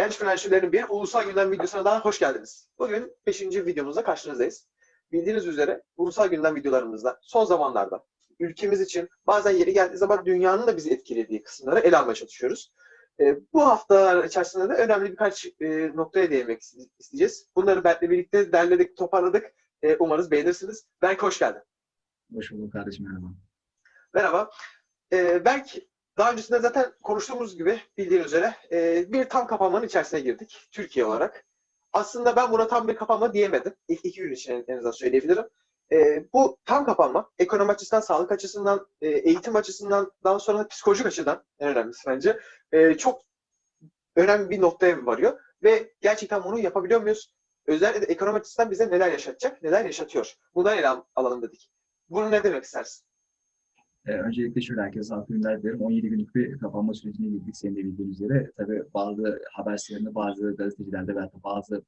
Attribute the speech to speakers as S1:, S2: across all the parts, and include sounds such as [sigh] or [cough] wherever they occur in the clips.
S1: genç finansçilerin bir ulusal gündem videosuna daha hoş geldiniz. Bugün 5. videomuzda karşınızdayız. Bildiğiniz üzere ulusal gündem videolarımızda son zamanlarda ülkemiz için bazen yeri geldiği zaman dünyanın da bizi etkilediği kısımları ele almaya çalışıyoruz. E, bu haftalar içerisinde de önemli birkaç e, noktaya değinmek isteyeceğiz. Bunları Berk'le birlikte derledik, toparladık. E, umarız beğenirsiniz. Berk hoş geldin.
S2: Hoş bulduk kardeşim merhaba.
S1: Merhaba. E, Berk daha öncesinde zaten konuştuğumuz gibi bildiğin üzere e, bir tam kapanmanın içerisine girdik Türkiye olarak. Aslında ben buna tam bir kapanma diyemedim. İlk iki gün için en azından söyleyebilirim. E, bu tam kapanma ekonomi açısından, sağlık açısından, e, eğitim açısından, daha sonra da psikolojik açıdan en önemlisi bence e, çok önemli bir noktaya varıyor. Ve gerçekten bunu yapabiliyor muyuz? Özellikle ekonomi açısından bize neler yaşatacak, neler yaşatıyor? Bundan ele alalım dedik. Bunu ne demek istersin?
S2: Ee, öncelikle şöyle herkese haklı günler dilerim. 17 günlük bir kapanma sürecine girdik senin de bildiğin üzere. Tabii bazı haber sitelerinde, bazı gazetecilerde veya bazı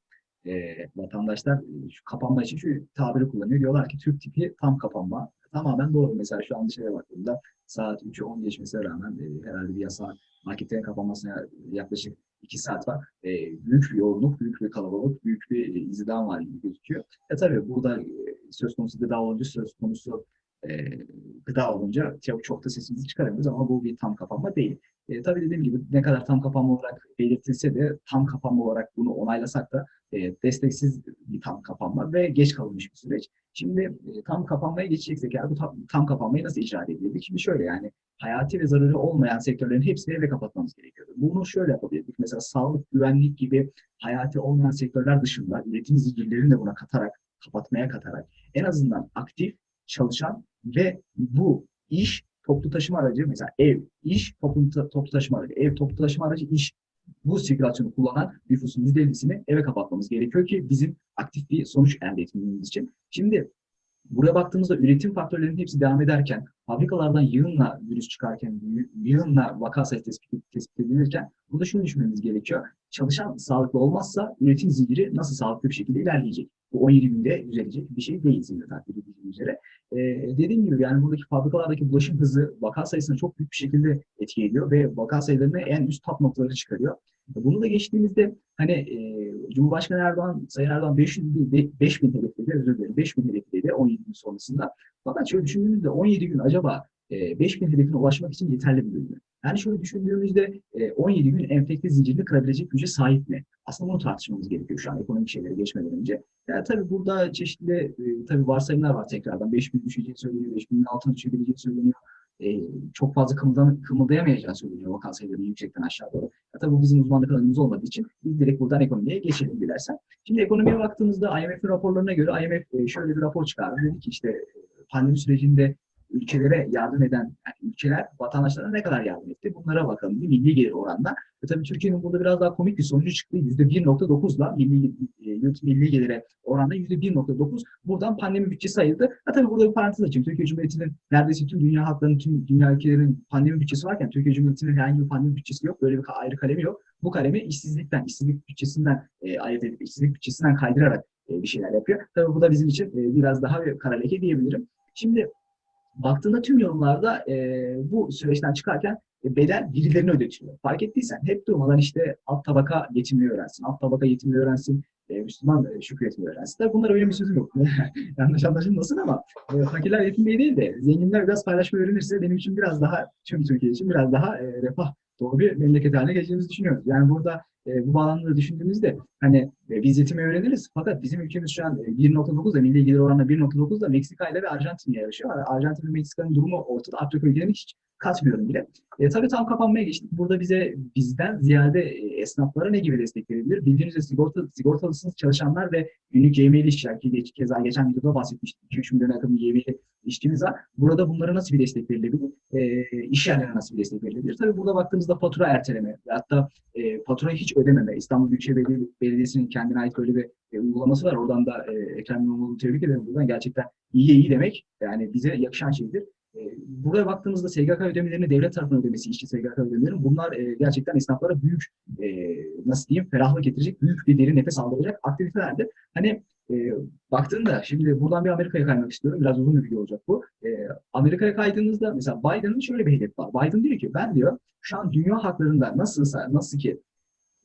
S2: e, vatandaşlar şu kapanma için şu tabiri kullanıyor. Diyorlar ki Türk tipi tam kapanma. Tamamen doğru. Mesela şu an dışarıya baktığımda saat 3'ü 10 geçmesine rağmen e, herhalde bir yasa marketlerin kapanmasına yaklaşık 2 saat var. E, büyük bir yoğunluk, büyük bir kalabalık, büyük bir e, izdiham var gibi gözüküyor. E tabii burada e, söz konusu gıda olunca söz konusu e, gıda olunca çok, çok da sesimizi çıkaramıyoruz ama bu bir tam kapanma değil. E, tabii dediğim gibi ne kadar tam kapanma olarak belirtilse de tam kapanma olarak bunu onaylasak da e, desteksiz bir tam kapanma ve geç kalınmış bir süreç. Şimdi e, tam kapanmaya geçeceksek eğer bu tam, tam kapanmayı nasıl icra edebilirdik? Şimdi şöyle yani hayati ve zararı olmayan sektörlerin hepsini eve kapatmamız gerekiyordu. Bunu şöyle yapabilirdik. Mesela sağlık, güvenlik gibi hayati olmayan sektörler dışında üretim zincirlerini de buna katarak, kapatmaya katarak en azından aktif, çalışan ve bu iş toplu taşıma aracı mesela ev, iş, toplu, toplu taşıma aracı, ev, toplu taşıma aracı, iş bu sirkülasyonu kullanan nüfusun %50'sini eve kapatmamız gerekiyor ki bizim aktif bir sonuç elde etmemiz için. Şimdi buraya baktığımızda üretim faktörlerinin hepsi devam ederken, fabrikalardan yığınla virüs çıkarken, yığınla vaka sayısı tespit, tespit edilirken burada şunu düşünmemiz gerekiyor. Çalışan sağlıklı olmazsa üretim zinciri nasıl sağlıklı bir şekilde ilerleyecek? Bu 17 günde düzelecek bir şey değil sizin de takdir edildiğiniz üzere. Ee, dediğim gibi yani buradaki fabrikalardaki bulaşım hızı vaka sayısına çok büyük bir şekilde etki ediyor ve vaka sayılarını en üst top noktaları çıkarıyor. Bunu da geçtiğimizde hani e, Cumhurbaşkanı Erdoğan, Sayın Erdoğan 500 bin, 5 bin hedefledi, özür dilerim 5 bin hedefledi 17 gün sonrasında. Fakat şöyle düşündüğümüzde 17 gün acaba e, 5 bin hedefine ulaşmak için yeterli bir bölümü. Yani şöyle düşündüğümüzde 17 gün enfekte zincirini kırabilecek güce sahip mi? Aslında bunu tartışmamız gerekiyor şu an ekonomik şeylere geçmeden önce. Yani tabii burada çeşitli e, tabii varsayımlar var tekrardan. 5 bin düşeceği söyleniyor, 5 binin altına düşebileceği söyleniyor. E, çok fazla kımıldan, kımıldayamayacağı söyleniyor vaka sayılarının yüksekten aşağı doğru. Ya tabii bu bizim uzmanlık alanımız olmadığı için biz direkt buradan ekonomiye geçelim dilersen. Şimdi ekonomiye baktığımızda IMF'in raporlarına göre IMF şöyle bir rapor çıkardı. Dedi ki işte pandemi sürecinde ülkelere yardım eden yani ülkeler vatandaşlarına ne kadar yardım etti? Bunlara bakalım. Bir milli gelir oranla. Ve tabii Türkiye'nin burada biraz daha komik bir sonucu çıktı. %1.9'la milli, e, milli gelire oranla %1.9 buradan pandemi bütçesi ayırdı. Ha tabii burada bir parantez açayım. Türkiye Cumhuriyeti'nin neredeyse tüm dünya halklarının, tüm dünya ülkelerinin pandemi bütçesi varken Türkiye Cumhuriyeti'nin herhangi bir pandemi bütçesi yok. Böyle bir ayrı kalemi yok. Bu kalemi işsizlikten, işsizlik bütçesinden e, ayırt edip, işsizlik bütçesinden kaydırarak e, bir şeyler yapıyor. Tabii bu da bizim için e, biraz daha bir kara leke diyebilirim. Şimdi baktığında tüm yorumlarda e, bu süreçten çıkarken e, bedel birilerine ödetiliyor. Fark ettiysen hep durmadan işte alt tabaka yetinmeyi öğrensin, alt tabaka yetinmeyi öğrensin, e, Müslüman e, şükretmeyi öğrensin. Tabii bunlar öyle bir sözüm yok. [laughs] Yanlış anlaşılmasın ama e, fakirler yetinmeyi değil de zenginler biraz paylaşmayı öğrenirse benim için biraz daha, tüm Türkiye için biraz daha e, refah dolu bir memleket haline geleceğimizi düşünüyoruz. Yani burada e, bu bağlamda düşündüğümüzde hani e, biz yetimi öğreniriz fakat bizim ülkemiz şu an e, 1.9'da milli gelir oranı 1.9'da Meksika ile ve Arjantin'le yarışıyor. Arjantin ve Meksika'nın durumu ortada. Afrika ülkelerine hiç katmıyorum bile. E, tabii tam kapanmaya geçtik. Burada bize bizden ziyade e, esnaflara ne gibi destek verilebilir? Bildiğiniz üzere sigorta, sigortalısınız çalışanlar ve günlük YM'li işçiler ki geç, keza geçen videoda bahsetmiştim. 2-3 milyon yakın YM'li işçimiz var. Burada bunlara nasıl bir destek verilebilir? E, iş yerlerine nasıl bir destek verilebilir? Tabii burada baktığımızda fatura erteleme hatta e, faturayı hiç ödememe. İstanbul Büyükşehir Belediyesi'nin kendine ait böyle bir e, uygulaması var. Oradan da e, Ekrem İmamoğlu'nu tebrik ederim. Buradan gerçekten iyi iyi demek yani bize yakışan şeydir. E, buraya baktığımızda SGK ödemelerini devlet tarafından ödemesi, işçi SGK ödemeleri bunlar e, gerçekten esnaflara büyük e, nasıl diyeyim ferahlık getirecek, büyük bir derin nefes aldıracak aktivitelerdir. Hani e, baktığında şimdi buradan bir Amerika'ya kaymak istiyorum. Biraz uzun bir video olacak bu. E, Amerika'ya kaydığınızda mesela Biden'ın şöyle bir hedefi var. Biden diyor ki ben diyor şu an dünya haklarında nasılsa nasıl ki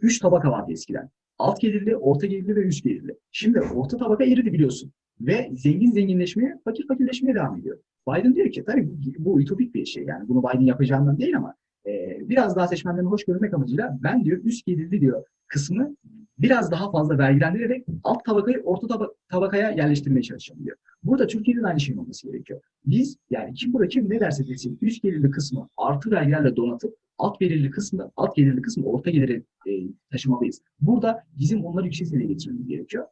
S2: Üç tabaka vardı eskiden. Alt gelirli, orta gelirli ve üst gelirli. Şimdi orta tabaka eridi biliyorsun. Ve zengin zenginleşmeye, fakir fakirleşmeye devam ediyor. Biden diyor ki tabii bu, bu ütopik bir şey yani bunu Biden yapacağından değil ama e, biraz daha seçmenlerini hoş görmek amacıyla ben diyor üst gelirli diyor kısmı biraz daha fazla vergilendirerek alt tabakayı orta taba- tabakaya yerleştirmeye çalışacağım diyor. Burada Türkiye'de de aynı şeyin olması gerekiyor. Biz yani kim burada kim ne derse desin üst gelirli kısmı artı vergilerle donatıp alt gelirli kısmı alt gelirli kısmı orta gelire e, taşımalıyız. Burada bizim onları yüksek seviyeye getirmemiz gerekiyor.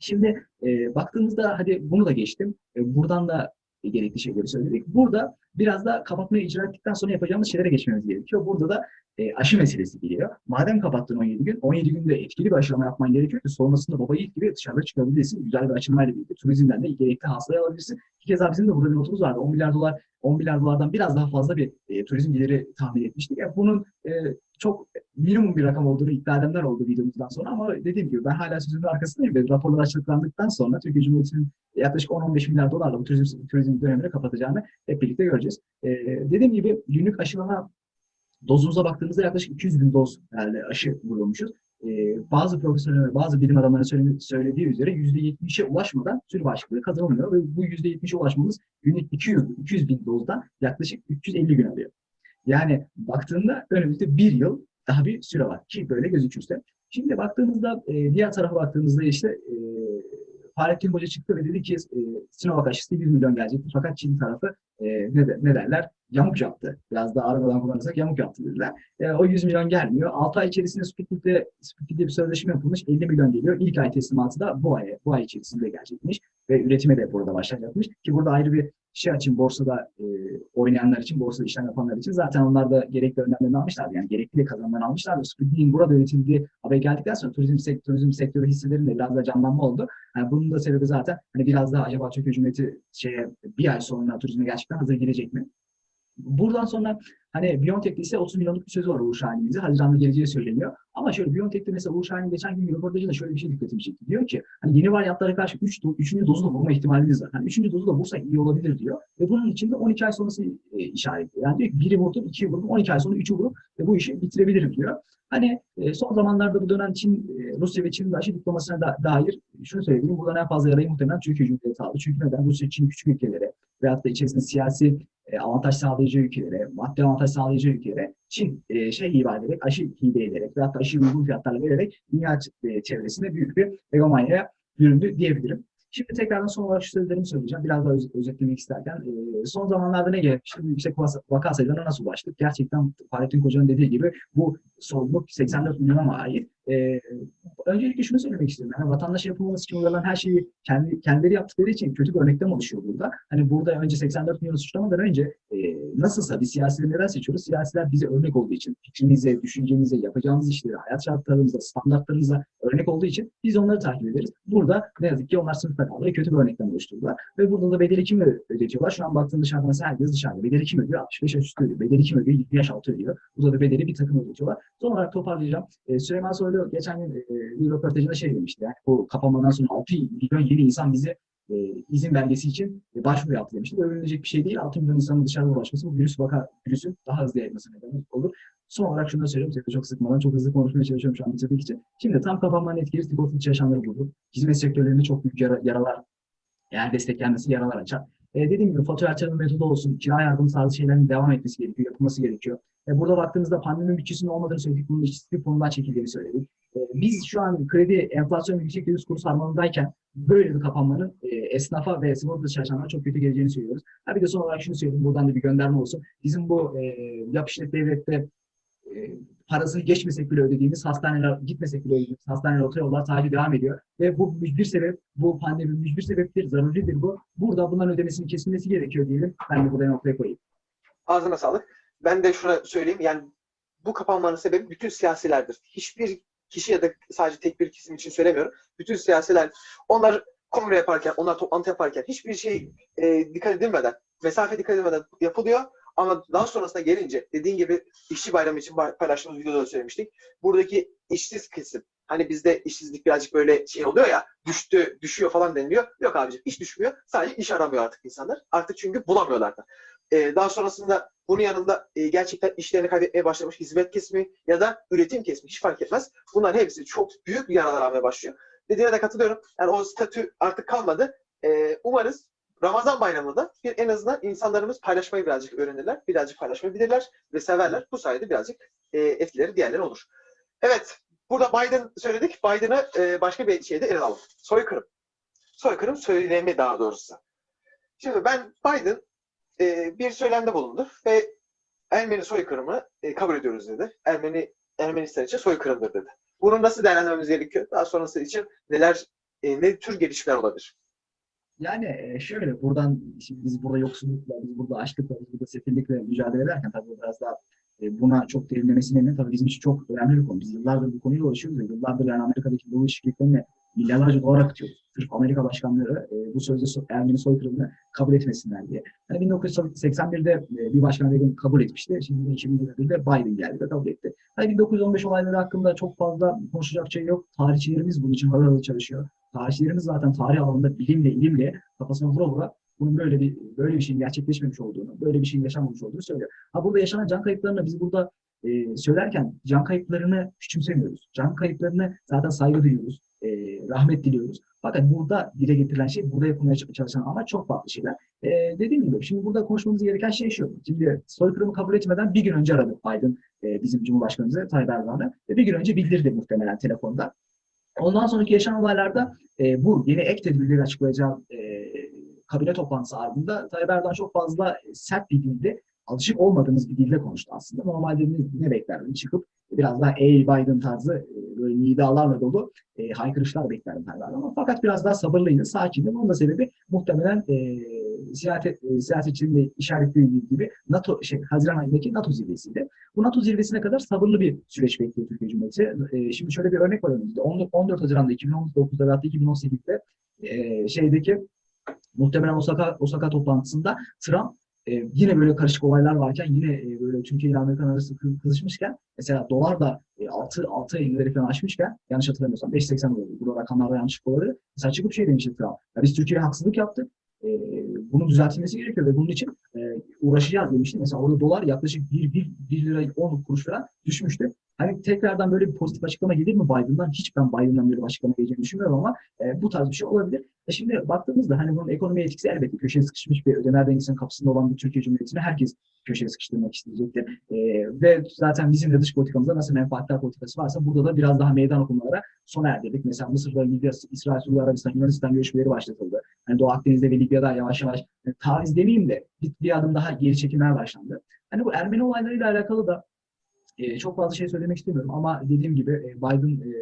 S2: Şimdi e, baktığımızda hadi bunu da geçtim. E, buradan da gerekli şeyleri söyledik. Burada biraz da kapatmayı icra ettikten sonra yapacağımız şeylere geçmemiz gerekiyor. Burada da e, aşı meselesi geliyor. Madem kapattın 17 gün, 17 günde etkili bir aşılama yapman gerekiyor ki sonrasında baba yiğit gibi dışarıda çıkabilirsin. Güzel bir açılmayla birlikte turizmden de gerekli hastayı alabilirsin. Bir kez bizim de burada bir notumuz vardı. 10 milyar dolar 10 milyar dolardan biraz daha fazla bir e, turizm geliri tahmin etmiştik. Yani bunun e, çok minimum bir rakam olduğunu iddia edenler oldu videomuzdan sonra ama dediğim gibi ben hala sözümün arkasındayım ve raporlar açıklandıktan sonra Türkiye Cumhuriyeti'nin yaklaşık 10-15 milyar dolarla bu turizm, turizm dönemini kapatacağını hep birlikte göreceğiz. E, dediğim gibi günlük aşılama dozumuza baktığımızda yaklaşık 200 bin doz herhalde aşı vurulmuşuz. E, bazı profesörler, bazı bilim adamlarının söyle- söylediği üzere %70'e ulaşmadan tür bağışıklığı kazanılmıyor ve bu %70'e ulaşmamız günlük 200, 200 bin dozdan yaklaşık 350 gün alıyor. Yani baktığında önümüzde bir yıl daha bir süre var ki böyle gözükürse. Şimdi baktığımızda e, diğer tarafa baktığımızda işte e, Fahrettin Hoca çıktı ve dedi ki e, Sinovac aşısı 100 milyon gelecekti. Fakat Çin tarafı e, ne, de- ne derler? Yamuk yaptı. Biraz da arabadan kullanırsak yamuk yaptı dediler. E, o 100 milyon gelmiyor. 6 ay içerisinde Sputnik'te, Sputnik'te bir sözleşme yapılmış. 50 milyon geliyor. İlk ay teslimatı da bu ay, bu ay içerisinde gelecekmiş. Ve üretime de burada başlayacakmış. Ki burada ayrı bir şey için borsada e, oynayanlar için, borsada işlem yapanlar için zaten onlar da gerekli önlemlerini almışlardı. Yani gerekli kazanımlarını almışlardı. Sputnik'in burada üretildiği haber geldikten sonra turizm, sek turizm sektörü hisselerinde biraz da canlanma oldu. Yani bunun da sebebi zaten hani biraz daha acaba Türkiye Cumhuriyeti şeye bir ay sonra turizme gerçekten hazır girecek mi? Buradan sonra hani Biontech'te ise 30 milyonluk bir sözü var Uğur Şahin'in bize. Haziran'da geleceği söyleniyor. Ama şöyle Biontech'te mesela Uğur Şahin geçen gün röportajında şöyle bir şey dikkatimi çekti. Diyor ki hani yeni varyantlara karşı 3 do, 3. dozu da vurma ihtimaliniz var. Hani 3. dozu da vursak iyi olabilir diyor. Ve bunun içinde 12 ay sonrası e, işaretliyor. Yani diyor ki biri vurdum, 2'yi vurdum, 12 ay sonra 3'ü vurup ve bu işi bitirebilirim diyor. Hani e, son zamanlarda bu dönen Çin, e, Rusya ve Çin'in de aşı diplomasına da, dair şunu söyleyeyim. Buradan en fazla yarayı muhtemelen Türkiye Cumhuriyeti aldı. Çünkü neden? Rusya, Çin küçük ülkelere veyahut da içerisinde siyasi e, avantaj sağlayıcı ülkelere, maddi avantaj sağlayıcı ülkelere Çin e, şey hibe ederek, aşı hibe ederek veyahut da aşı uygun fiyatlarla vererek dünya e, çevresinde büyük bir egomanyaya büründü diyebilirim. Şimdi tekrardan son olarak şu sözlerimi söyleyeceğim. Biraz daha öz- özetlemek isterken. e, son zamanlarda ne gelmişti? Yüksek vaka- sayılarına nasıl ulaştık? Gerçekten Fahrettin Koca'nın dediği gibi bu sorumluluk 84 milyona ait? E, öncelikle şunu söylemek istiyorum. Yani vatandaş yapılması için uygulanan her şeyi kendi, kendileri yaptıkları için kötü bir örneklem oluşuyor burada. Hani burada önce 84 milyonu suçlamadan önce e, nasılsa biz siyasileri neden seçiyoruz? Siyasiler bize örnek olduğu için, fikrimize, düşüncemize, yapacağımız işlere, hayat şartlarımıza, standartlarımıza örnek olduğu için biz onları takip ederiz. Burada ne yazık ki onlar sınıfta kaldı ve kötü bir örneklem oluşturdular. Ve burada da bedeli kim ödetiyorlar? Şu an baktığında dışarıda mesela herkes dışarıda. Bedeli kim ödüyor? 65 yaş üstü ödüyor. Bedeli kim ödüyor? 20 yaş altı ödüyor. Burada da bedeli bir takım ödetiyorlar. Son olarak toparlayacağım. E, Süleyman Soylu geçen gün e, bir röportajında şey demişti. Yani bu kapanmadan sonra 6 milyon yeni insan bize e, izin belgesi için e, başvuru yaptı demişti. Övünülecek bir şey değil. 6 milyon insanın dışarıda ulaşması bu virüs vaka virüsün daha hızlı yayılması neden olur. Son olarak şunu da söyleyeyim. Size çok sıkmadan çok hızlı konuşmaya çalışıyorum şu an bitirmek için. Şimdi tam kapanmanın etkili sigorta içi yaşamları bulduk. Hizmet sektörlerinde çok büyük yara- yaralar eğer desteklenmesi yaralar açar. E, dediğim gibi fatura açarım metodu olsun, kira yardım tarzı şeylerin devam etmesi gerekiyor, yapılması gerekiyor. E, burada baktığımızda pandemi bütçesinin olmadığını söyledik, bunun işsizlik fonundan çekildiğini söyledik. E, biz şu an kredi, enflasyon yüksek döviz kuru sarmalındayken böyle bir kapanmanın e, esnafa ve sigorta çalışanlara çok kötü geleceğini söylüyoruz. Ha bir de son olarak şunu söyleyeyim, buradan da bir gönderme olsun. Bizim bu e, yap devlette parasını geçmesek bile ödediğimiz hastaneler, gitmesek bile ödediğimiz hastaneler, otoyollar takip devam ediyor. Ve bu mücbir sebep, bu pandemi mücbir sebeptir, zaruridir bu. Burada bunların ödemesinin kesilmesi gerekiyor diyelim. Ben de buraya noktaya koyayım.
S1: Ağzına sağlık. Ben de şuna söyleyeyim. Yani bu kapanmanın sebebi bütün siyasilerdir. Hiçbir kişi ya da sadece tek bir kesim için söylemiyorum. Bütün siyasiler, onlar kongre yaparken, onlar toplantı yaparken hiçbir şey e, dikkat edilmeden, mesafe dikkat edilmeden yapılıyor. Ama daha sonrasında gelince dediğin gibi işçi bayramı için paylaştığımız videoda da söylemiştik. Buradaki işsiz kesim. Hani bizde işsizlik birazcık böyle şey oluyor ya düştü, düşüyor falan deniliyor. Yok abicim hiç düşmüyor. Sadece iş aramıyor artık insanlar. Artık çünkü bulamıyorlar da. e, daha sonrasında bunun yanında e, gerçekten işlerini kaybetmeye başlamış hizmet kesimi ya da üretim kesimi hiç fark etmez. Bunların hepsi çok büyük bir yaralar almaya başlıyor. Dediğine de katılıyorum. Yani o statü artık kalmadı. E, umarız Ramazan bayramında en azından insanlarımız paylaşmayı birazcık öğrenirler. Birazcık paylaşmayı bilirler ve severler. Bu sayede birazcık e, etkileri diğerleri olur. Evet. Burada Biden söyledik. Biden'ı e, başka bir şeyde ele alalım. Soykırım. Soykırım söylemi daha doğrusu. Şimdi ben Biden e, bir söylemde bulundu ve Ermeni soykırımı e, kabul ediyoruz dedi. Ermeni Ermenistan için soykırımdır dedi. Bunu nasıl değerlendirmemiz gerekiyor? Daha sonrası için neler e, ne tür gelişmeler olabilir?
S2: Yani e, şöyle buradan şimdi biz burada yoksullukla, biz burada açlıkla, biz burada sefillikle mücadele ederken tabii biraz daha e, buna çok derinlemesine inmek tabii bizim için çok önemli bir konu. Biz yıllardır bu konuyla uğraşıyoruz ve yıllardır yani Amerika'daki bu ilişkiliklerine milyarlarca dolar akıtıyoruz. Sırf Amerika başkanları e, bu sözde so- Ermeni soykırımını kabul etmesinler diye. Yani 1981'de e, bir başkan Reagan kabul etmişti. Şimdi 2021'de Biden geldi ve kabul etti. Hani 1915 olayları hakkında çok fazla konuşacak şey yok. Tarihçilerimiz bunun için harıl çalışıyor. Tarihçilerimiz zaten tarih alanında bilimle, ilimle kafasına vura vura bunun böyle bir böyle bir şeyin gerçekleşmemiş olduğunu, böyle bir şeyin yaşanmamış olduğunu söylüyor. Ha burada yaşanan can kayıplarını biz burada e, söylerken can kayıplarını küçümsemiyoruz. Can kayıplarını zaten saygı duyuyoruz, e, rahmet diliyoruz. Fakat burada dile getirilen şey, burada yapılmaya çalışan ama çok farklı şeyler. E, dediğim gibi şimdi burada konuşmamız gereken şey şu. Şimdi soykırımı kabul etmeden bir gün önce aradı Biden e, bizim Cumhurbaşkanımızı Tayyip Erdoğan'ı ve bir gün önce bildirdi muhtemelen telefonda. Ondan sonraki yaşanan olaylarda e, bu yeni ek tedbirleri açıklayacağı e, kabine toplantısı ardında Tayyip Erdoğan çok fazla e, sert bir dilde, alışık olmadığımız bir dilde konuştu aslında. Normalde ne, beklerdim? Çıkıp biraz daha ey Biden tarzı e, böyle nidalarla dolu e, haykırışlar beklerdim Tayyip Erdoğan. Fakat biraz daha sabırlıydı, sakindi. Bunun da sebebi muhtemelen e, siyaset, e, siyasetçinin de işaretlediği gibi NATO, şey, Haziran ayındaki NATO zirvesiydi. Bu NATO zirvesine kadar sabırlı bir süreç bekliyor Türkiye Cumhuriyeti. E, şimdi şöyle bir örnek var önümüzde. 14, 14 Haziran'da 2019'da ve hatta 2018'de e, şeydeki muhtemelen Osaka, Osaka toplantısında Trump e, yine böyle karışık olaylar varken yine e, böyle Türkiye ile Amerika arası kı- kızışmışken mesela dolar da e, 6 6 50'leri falan aşmışken yanlış hatırlamıyorsam 5.80 oluyordu. Bu rakamlarda yanlışlık olabilir. Mesela çıkıp şey demişti Trump. Ya biz Türkiye'ye haksızlık yaptık. E, bunun düzeltilmesi gerekiyor ve bunun için e, uğraşacağız demişti. Mesela orada dolar yaklaşık 1, 1, 1 lira 10 kuruş falan düşmüştü. Hani tekrardan böyle bir pozitif açıklama gelir mi Biden'dan? Hiç ben Biden'dan bir açıklama geleceğini düşünmüyorum ama e, bu tarz bir şey olabilir. E şimdi baktığımızda hani bunun ekonomi etkisi elbette köşeye sıkışmış bir ödemer dengesinin kapısında olan bir Türkiye Cumhuriyeti'ni herkes köşeye sıkıştırmak isteyecektir. E, ve zaten bizim de dış politikamızda nasıl menfaatler politikası varsa burada da biraz daha meydan okumalara sona erdirdik. Mesela Mısır'la Libya, İsrail, Suudi Arabistan, Yunanistan görüşmeleri başlatıldı. Hani Doğu Akdeniz'de ve Libya'da yavaş yavaş e, taviz demeyeyim de bir, bir adım daha geri çekilmeye başlandı. Hani bu Ermeni olaylarıyla alakalı da e, çok fazla şey söylemek istemiyorum ama dediğim gibi e, Biden e,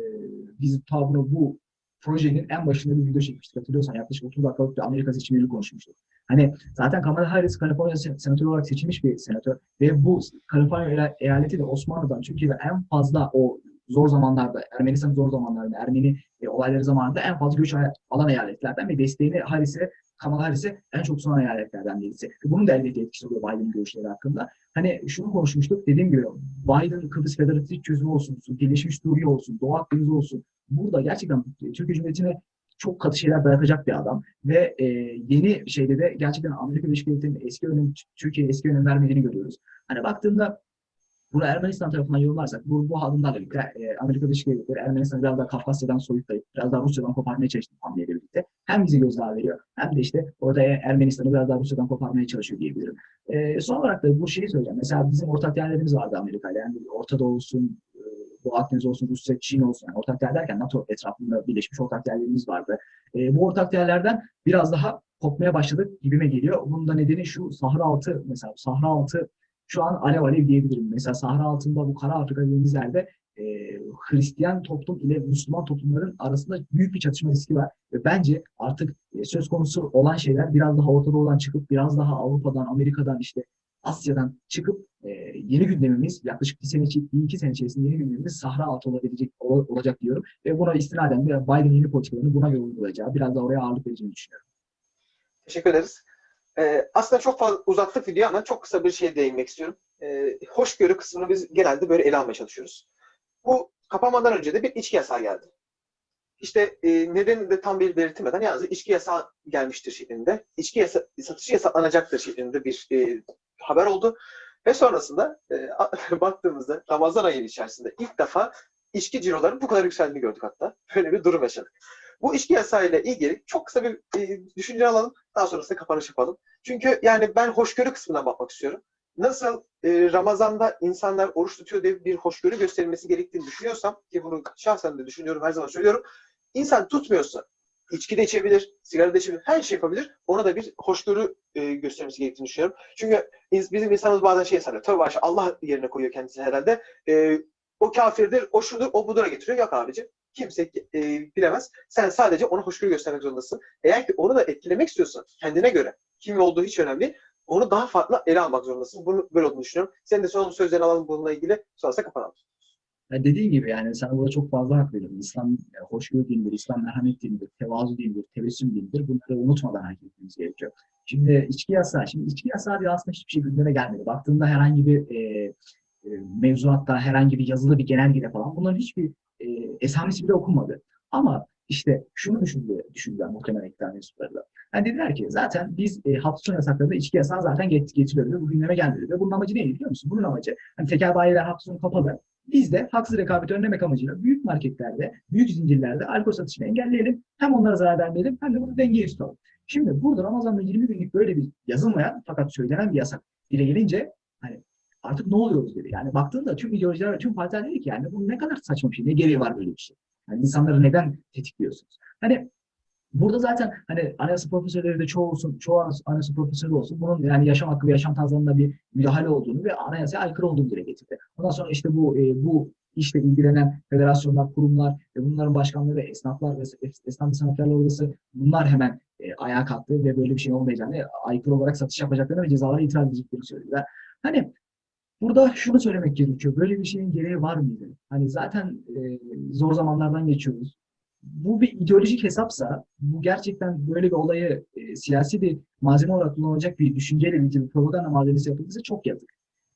S2: biz ta bunu bu projenin en başında bir video çekmiştik. Hatırlıyorsan yaklaşık 30 dakikalık bir Amerika seçimleri konuşmuştuk. Hani zaten Kamala Harris Kaliforniya sen- senatörü olarak seçilmiş bir senatör ve bu Kaliforniya eya- eyaleti de Osmanlı'dan Türkiye'de en fazla o zor zamanlarda, Ermenistan zor zamanlarında, Ermeni e, olayları zamanında en fazla göç al- alan eyaletlerden ve desteğini Harris'e, Kamala Harris'e en çok sunan eyaletlerden birisi. Bunun da elbette etkisi oluyor Biden'ın görüşleri hakkında. Hani şunu konuşmuştuk, dediğim gibi Biden Kıbrıs Federatif çözümü olsun, Birleşmiş Suriye olsun, Doğu Akdeniz olsun. Burada gerçekten Türkiye Cumhuriyeti'ne çok katı şeyler bırakacak bir adam. Ve e, yeni şeyde de gerçekten Amerika Birleşik Devletleri'nin eski önem, Türkiye'ye eski önem vermediğini görüyoruz. Hani baktığımda bunu Ermenistan tarafından yorumlarsak bu, bu adımlarla birlikte e, Amerika Birleşik Devletleri Ermenistan'ı biraz daha Kafkasya'dan soyutlayıp biraz daha Rusya'dan koparmaya çalıştı hamleyle birlikte. Hem bizi gözdağı veriyor hem de işte orada Ermenistan'ı biraz daha Rusya'dan koparmaya çalışıyor diyebilirim. E, son olarak da bu şeyi söyleyeceğim. Mesela bizim ortak değerlerimiz vardı Amerika'yla. Yani Orta Doğu olsun, e, Doğu Akdeniz olsun, Rusya, Çin olsun. Yani ortak değer derken NATO etrafında birleşmiş ortak değerlerimiz vardı. E, bu ortak değerlerden biraz daha kopmaya başladık gibime geliyor. Bunun da nedeni şu Sahra altı mesela Sahra altı şu an alev alev diyebilirim. Mesela Sahra altında bu Kara Afrika dediğimiz e, Hristiyan toplum ile Müslüman toplumların arasında büyük bir çatışma riski var. Ve bence artık e, söz konusu olan şeyler biraz daha Orta çıkıp biraz daha Avrupa'dan, Amerika'dan işte Asya'dan çıkıp e, yeni gündemimiz yaklaşık bir sene, bir iki sene içerisinde yeni gündemimiz Sahra altı olabilecek ol- olacak diyorum. Ve buna istinaden de Biden yeni politikalarını buna yol uygulayacağı, biraz daha oraya ağırlık vereceğini düşünüyorum.
S1: Teşekkür ederiz. Ee, aslında çok fazla uzattık video ama çok kısa bir şeye değinmek istiyorum. Ee, hoşgörü kısmını biz genelde böyle ele almaya çalışıyoruz. Bu kapanmadan önce de bir içki yasağı geldi. işte e, nedeni de tam bir belirtilmeden yalnızca içki yasağı gelmiştir şeklinde, içki yasa satışı yasaklanacaktır şeklinde bir e, haber oldu. Ve sonrasında e, [laughs] baktığımızda Ramazan ayı içerisinde ilk defa içki cirolarının bu kadar yükseldiğini gördük hatta. Böyle bir durum yaşadık. Bu içki yasağıyla ilgili çok kısa bir e, düşünce alalım. Daha sonrasında kapanış yapalım. Çünkü yani ben hoşgörü kısmından bakmak istiyorum. Nasıl e, Ramazan'da insanlar oruç tutuyor diye bir hoşgörü gösterilmesi gerektiğini düşünüyorsam ki bunu şahsen de düşünüyorum her zaman söylüyorum. İnsan tutmuyorsa içki de içebilir, sigara da içebilir, her şey yapabilir. Ona da bir hoşgörü e, göstermesi gerektiğini düşünüyorum. Çünkü bizim insanımız bazen şey sanıyor. Tövbe aşağı Allah yerine koyuyor kendisini herhalde. E, o kafirdir, o şudur, o budura getiriyor. Yok abici. Kimse e, bilemez. Sen sadece ona hoşgörü göstermek zorundasın. Eğer ki onu da etkilemek istiyorsan kendine göre kim olduğu hiç önemli. Onu daha farklı ele almak zorundasın. Bunu böyle olduğunu düşünüyorum. Senin de son sözlerini alalım bununla ilgili. Sonrasında kapatalım.
S2: Yani dediğin gibi yani sana burada çok fazla hak veriyorum. İslam e, hoşgörü dinidir, İslam merhamet dinidir, tevazu dinidir, tebessüm dinidir. Bunları unutmadan hareket etmemiz gerekiyor. Şimdi içki yasağı, şimdi içki yasağı diye aslında hiçbir şey gündeme gelmedi. Baktığında herhangi bir e, e, mevzuatta, herhangi bir yazılı bir genelgede falan bunların hiçbir e, esamesi bile okunmadı. Ama işte şunu düşündü, düşündüler muhtemelen iktidar mensupları da. Yani dediler ki zaten biz e, hafta sonu yasaklarında içki yasağı zaten get, getiriyoruz ve bu gündeme gelmedi. Ve bunun amacı neydi biliyor musun? Bunun amacı hani tekel bayiler hafta sonu kapalı. Biz de haksız rekabeti önlemek amacıyla büyük marketlerde, büyük zincirlerde alkol satışını engelleyelim. Hem onlara zarar vermeyelim hem de bunu dengeye tutalım. Şimdi burada Ramazan'da 20 günlük böyle bir yazılmayan fakat söylenen bir yasak dile gelince hani artık ne oluyoruz dedi. Yani baktığında tüm ideolojiler tüm partiler dedi ki yani bu ne kadar saçma bir şey. Ne gereği var böyle bir şey. Yani insanları neden tetikliyorsunuz? Hani burada zaten hani anayasa profesörleri de çoğu olsun, çoğu anayasa- profesörü olsun bunun yani yaşam hakkı ve yaşam tarzlarında bir müdahale olduğunu ve anayasaya aykırı olduğunu dile getirdi. Ondan sonra işte bu e, bu işle ilgilenen federasyonlar, kurumlar ve bunların başkanları, esnaflar ve es- esnaf sanatkarlar odası bunlar hemen e, ayağa kalktı ve böyle bir şey olmayacağını, aykırı olarak satış yapacaklarını ve cezalara itiraz edeceklerini söylediler. Hani burada şunu söylemek gerekiyor. Böyle bir şeyin gereği var mıydı? Hani zaten e, zor zamanlardan geçiyoruz. Bu bir ideolojik hesapsa, bu gerçekten böyle bir olayı e, siyasi bir malzeme olarak kullanılacak bir düşünceyle bir propaganda malzemesi yapıldıysa çok yazık.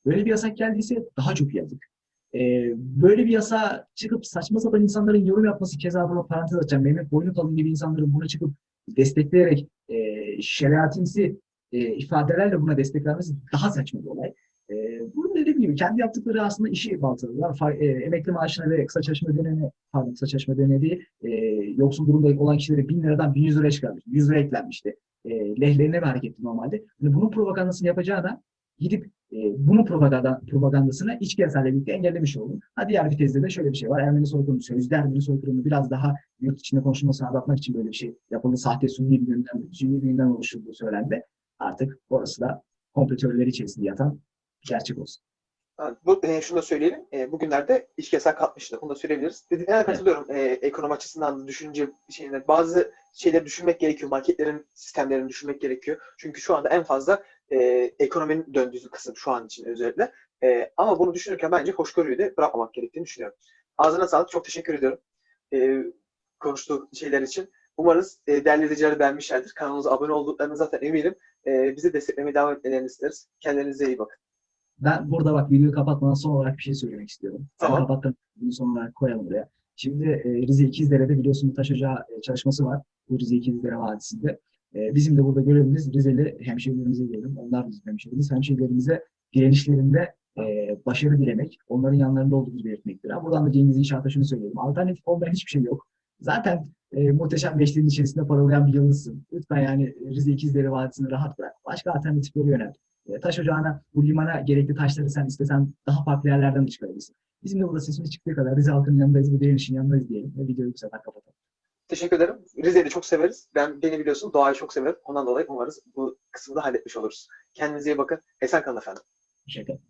S2: Böyle bir yasak geldiyse daha çok yazık. E, böyle bir yasa çıkıp saçma sapan insanların yorum yapması keza buna parantez açacağım. Mehmet Boynukalın gibi insanların bunu çıkıp destekleyerek e, şeriatimsi e, ifadelerle buna destek vermesi daha saçma bir olay. E, bunun dediğim gibi kendi yaptıkları aslında işi baltaladılar. E, emekli maaşına ve kısa çalışma ödeneğine, pardon kısa çalışma ödeneği değil, e, yoksul durumda olan kişilere 1000 liradan 1100 liraya çıkarmış. 100 lira eklenmişti. E, lehlerine bir hareketti normalde. Yani bunun propagandasını yapacağına gidip e, bunun propaganda, propagandasını içki yasayla birlikte engellemiş oldu. Ha diğer bir tezde de şöyle bir şey var. Ermeni soykırımı, sözde Ermeni soykırımı biraz daha yurt içinde konuşulmasını azaltmak için böyle bir şey yapıldı. Sahte sünni bir gündem, sünni bir gündem oluşturduğu söylendi. Artık orası da komplo içerisinde yatan gerçek olsun.
S1: Bu, e, şunu da söyleyelim. E, bugünlerde içki yasağı kalkmıştı. Bunu da söyleyebiliriz. Dediğine katılıyorum. E, ekonomi açısından düşünce şeyine bazı şeyleri düşünmek gerekiyor. Marketlerin sistemlerini düşünmek gerekiyor. Çünkü şu anda en fazla e, ekonominin döndüğü kısım şu an için özellikle. E, ama bunu düşünürken bence hoşgörüyü de bırakmamak gerektiğini düşünüyorum. Ağzına sağlık. Çok teşekkür ediyorum. E, konuştuğu şeyler için. Umarız e, değerli izleyiciler beğenmişlerdir. Kanalımıza abone olduklarını zaten eminim. E, bizi desteklemeye devam etmelerini isteriz. Kendinize iyi bakın.
S2: Ben burada bak videoyu kapatmadan son olarak bir şey söylemek istiyorum. Sen
S1: Tamam.
S2: kapattın. Bunu son olarak koyalım buraya. Şimdi e, Rize İkizdere'de biliyorsun bir taş ocağı e, çalışması var. Bu Rize İkizdere Vadisi'nde. E, bizim de burada görevimiz Rizeli hemşehrilerimize diyelim. Onlar bizim hemşehrimiz. Hemşehrilerimize direnişlerinde e, başarı dilemek, onların yanlarında olduğumuzu belirtmektir. Ha, buradan da Cengiz İnşaat'a şunu söylüyorum. Alternatif olmayan hiçbir şey yok. Zaten e, muhteşem beşliğin içerisinde paralayan bir yıldızsın. Lütfen yani Rize İkizdere Vadisi'ni rahat bırak. Başka alternatifleri yönel. E, taş ocağına, bu limana gerekli taşları sen istesen daha farklı yerlerden de çıkarabilirsin. Bizim de burada sesimiz çıktığı kadar Rize halkının yanındayız, bu direnişin yanındayız diyelim ve videoyu bu sefer kapatalım.
S1: Teşekkür ederim. Rize'yi de çok severiz. Ben beni biliyorsun doğayı çok severim. Ondan dolayı umarız bu kısmı da halletmiş oluruz. Kendinize iyi bakın. Esen kalın efendim.
S2: Teşekkür ederim.